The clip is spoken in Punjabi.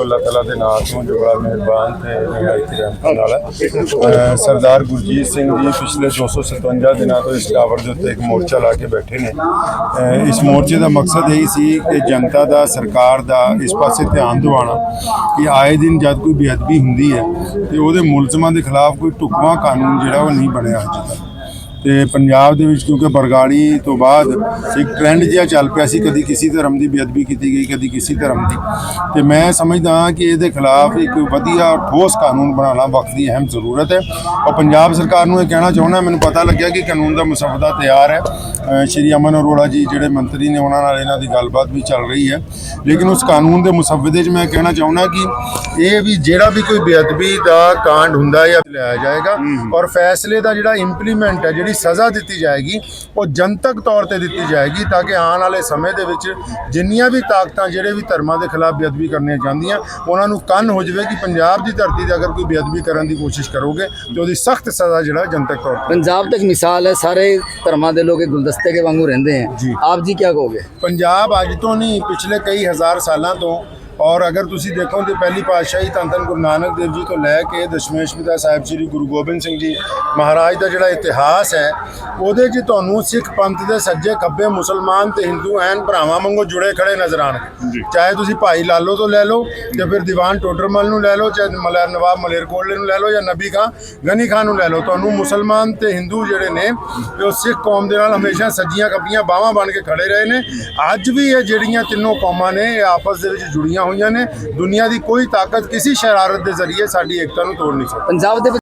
ਵਾਹਿਗੁਰੂ ਅੱਲਾਹ ਤਾਲਾ ਦੇ ਨਾਮ ਤੋਂ ਜੋ ਬੜਾ ਮਿਹਰਬਾਨ ਤੇ ਨਿਹਾਇਤ ਰਹਿਮਤ ਨਾਲ ਹੈ। ਸਰਦਾਰ ਗੁਰਜੀਤ ਸਿੰਘ ਜੀ ਪਿਛਲੇ 257 ਦਿਨਾਂ ਤੋਂ ਇਸ ਟਾਵਰ ਦੇ ਉੱਤੇ ਇੱਕ ਮੋਰਚਾ ਲਾ ਕੇ ਬੈਠੇ ਨੇ। ਇਸ ਮੋਰਚੇ ਦਾ ਮਕਸਦ ਇਹ ਸੀ ਕਿ ਜਨਤਾ ਦਾ, ਸਰਕਾਰ ਦਾ ਇਸ ਪਾਸੇ ਧਿਆਨ ਦਿਵਾਉਣਾ ਕਿ ਆਏ ਦਿਨ ਜਦ ਕੋਈ ਬੇਅਦਬੀ ਹੁੰਦੀ ਹੈ ਤੇ ਉਹਦੇ ਮੁਲਜ਼ਮਾਂ ਦੇ ਖਿਲਾਫ ਕੋਈ ਢੁਕਵਾਂ ਕਾਨੂੰਨ ਜਿਹੜਾ ਉਹ ਨਹੀਂ ਬਣਿਆ ਅਜੇ ਤੱਕ। ਤੇ ਪੰਜਾਬ ਦੇ ਵਿੱਚ ਕਿਉਂਕਿ ਬਰਗਾੜੀ ਤੋਂ ਬਾਅਦ ਇੱਕ ਟ੍ਰੈਂਡ ਜਿਹਾ ਚੱਲ ਪਿਆ ਸੀ ਕਦੀ ਕਿਸੇ ਧਰਮ ਦੀ ਬੇਅਦਬੀ ਕੀਤੀ ਗਈ ਕਦੀ ਕਿਸੇ ਧਰਮ ਦੀ। ਤੇ ਮੈਂ ਸਮਝਦਾ ਹਾਂ ਕਿ ਇਹਦੇ ਖਿਲਾਫ ਇੱਕ ਵਧੀਆ ਠੋਸ ਕਾਨੂੰਨ ਬਣਾਉਣਾ ਵਕਤ ਦੀ ਅਹਿਮ ਜ਼ਰੂਰਤ ਹੈ। ਔਰ ਪੰਜਾਬ ਸਰਕਾਰ ਨੂੰ ਇਹ ਕਹਿਣਾ ਚਾਹੁੰਦਾ ਮੈਨੂੰ ਪਤਾ ਲੱਗਿਆ ਕਿ ਕਾਨੂੰਨ ਦਾ ਮਸਵਦਾ ਤਿਆਰ ਹੈ। ਸ਼੍ਰੀ ਅਮਨ ਅਰੋੜਾ ਜੀ ਜਿਹੜੇ ਮੰਤਰੀ ਨੇ ਉਹਨਾਂ ਨਾਲ ਇਹਨਾਂ ਦੀ ਗੱਲਬਾਤ ਵੀ ਚੱਲ ਰਹੀ ਹੈ। ਲੇਕਿਨ ਉਸ ਕਾਨੂੰਨ ਦੇ ਮਸਵਦੇ 'ਚ ਮੈਂ ਕਹਿਣਾ ਚਾਹੁੰਦਾ ਕਿ ਇਹ ਵੀ ਜਿਹੜਾ ਵੀ ਕੋਈ ਬੇਅਦਬੀ ਦਾ ਕਾਂਡ ਹੁੰਦਾ ਹੈ ਲਿਆ ਜਾਏਗਾ ਔਰ ਫੈਸਲੇ ਦਾ ਜਿਹੜਾ ਇੰਪਲੀਮੈਂਟ ਹੈ ਜਿਹੜੀ ਜਿਹੜੀ ਸਜ਼ਾ ਦਿੱਤੀ ਜਾਏਗੀ ਉਹ ਜਨਤਕ ਤੌਰ ਤੇ ਦਿੱਤੀ ਜਾਏਗੀ ਤਾਂ ਕਿ ਆਉਣ ਵਾਲੇ ਸਮੇਂ ਦੇ ਵਿੱਚ ਜਿੰਨੀਆਂ ਵੀ ਤਾਕਤਾਂ ਜਿਹੜੇ ਵੀ ਧਰਮਾਂ ਦੇ ਖਿਲਾਫ ਬੇਅਦਬੀ ਕਰਨੀਆਂ ਚਾਹੁੰਦੀਆਂ ਉਹਨਾਂ ਨੂੰ ਕੰਨ ਹੋ ਜਾਵੇ ਕਿ ਪੰਜਾਬ ਦੀ ਧਰਤੀ ਤੇ ਅਗਰ ਕੋਈ ਬੇਅਦਬੀ ਕਰਨ ਦੀ ਕੋਸ਼ਿਸ਼ ਕਰੋਗੇ ਤੇ ਉਹਦੀ ਸਖਤ ਸਜ਼ਾ ਜਿਹੜਾ ਜਨਤਕ ਤੌਰ ਤੇ ਪੰਜਾਬ 'ਤੇ ਮਿਸਾਲ ਹੈ ਸਾਰੇ ਧਰਮਾਂ ਦੇ ਲੋਕ ਗੁਲਦਸਤੇ ਕੇ ਵਾਂਗੂ ਰਹਿੰਦੇ ਹਨ ਆਪ ਜੀ ਕੀ ਕਹੋਗੇ? ਪੰਜਾਬ ਅੱਜ ਤੋਂ ਨਹੀਂ ਪਿਛਲੇ ਕਈ ਹਜ਼ਾਰ ਸਾਲਾਂ ਤੋਂ ਔਰ ਅਗਰ ਤੁਸੀਂ ਦੇਖੋ ਤੇ ਪਹਿਲੀ ਪਾਤਸ਼ਾਹੀ ਧੰਨ ਧੰਨ ਗੁਰੂ ਨਾਨਕ ਦੇਵ ਜੀ ਤੋਂ ਲੈ ਕੇ ਦਸ਼ਮੇਸ਼ ਪਿਤਾ ਸਾਹਿਬ ਸ੍ਰੀ ਗੁਰੂ ਗੋਬਿੰਦ ਸਿੰਘ ਜੀ ਮਹਾਰਾਜ ਦਾ ਜਿਹੜਾ ਇਤਿਹਾਸ ਹੈ ਉਹਦੇ 'ਚ ਤੁਹਾਨੂੰ ਸਿੱਖ ਪੰਥ ਦੇ ਸੱਜੇ ਖੱਬੇ ਮੁਸਲਮਾਨ ਤੇ ਹਿੰਦੂ ਐਨ ਭਰਾਵਾਂ ਵਾਂਗੂ ਜੁੜੇ ਖੜੇ ਨਜ਼ਰ ਆਣਗੇ ਚਾਹੇ ਤੁਸੀਂ ਭਾਈ ਲਾਲੋ ਤੋਂ ਲੈ ਲਓ ਜਾਂ ਫਿਰ ਦੀਵਾਨ ਟੋਡਰਮਲ ਨੂੰ ਲੈ ਲਓ ਚਾਹੇ ਮਲਰ ਨਵਾਬ ਮਲੇਰਕੋਟਲੇ ਨੂੰ ਲੈ ਲਓ ਜਾਂ ਨਬੀ ਖਾਂ ਗਨੀ ਖਾਨ ਨੂੰ ਲੈ ਲਓ ਤੁਹਾਨੂੰ ਮੁਸਲਮਾਨ ਤੇ ਹਿੰਦੂ ਜਿਹੜੇ ਨੇ ਤੇ ਉਹ ਸਿੱਖ ਕੌਮ ਦੇ ਨਾਲ ਹਮੇਸ਼ਾ ਸੱਜੀਆਂ ਖੱਬੀਆਂ ਬਾਹਾਂ ਬਣ ਕੇ ਖੜੇ ਰਹੇ ਨੇ। ਅੱਜ ਵੀ ਇਹ ਜਿਹੜੀਆਂ ਤਿੰਨੋਂ ਕੌਮਾਂ ਨੇ ਇਹ ਆਪਸ ਦੇ ਵਿੱਚ ਜੁੜੀਆਂ ਹੋਈਆਂ ਨੇ। ਦੁਨੀਆ ਦੀ ਕੋਈ ਤਾਕਤ ਕਿਸੇ ਸ਼ਰਾਰਤ ਦੇ ਜ਼ਰੀਏ ਸਾਡੀ ਏਕਤਾ ਨੂੰ ਤੋੜ ਨਹੀਂ ਸਕਦੀ। ਪੰਜਾਬ ਦੇ ਵਿੱਚ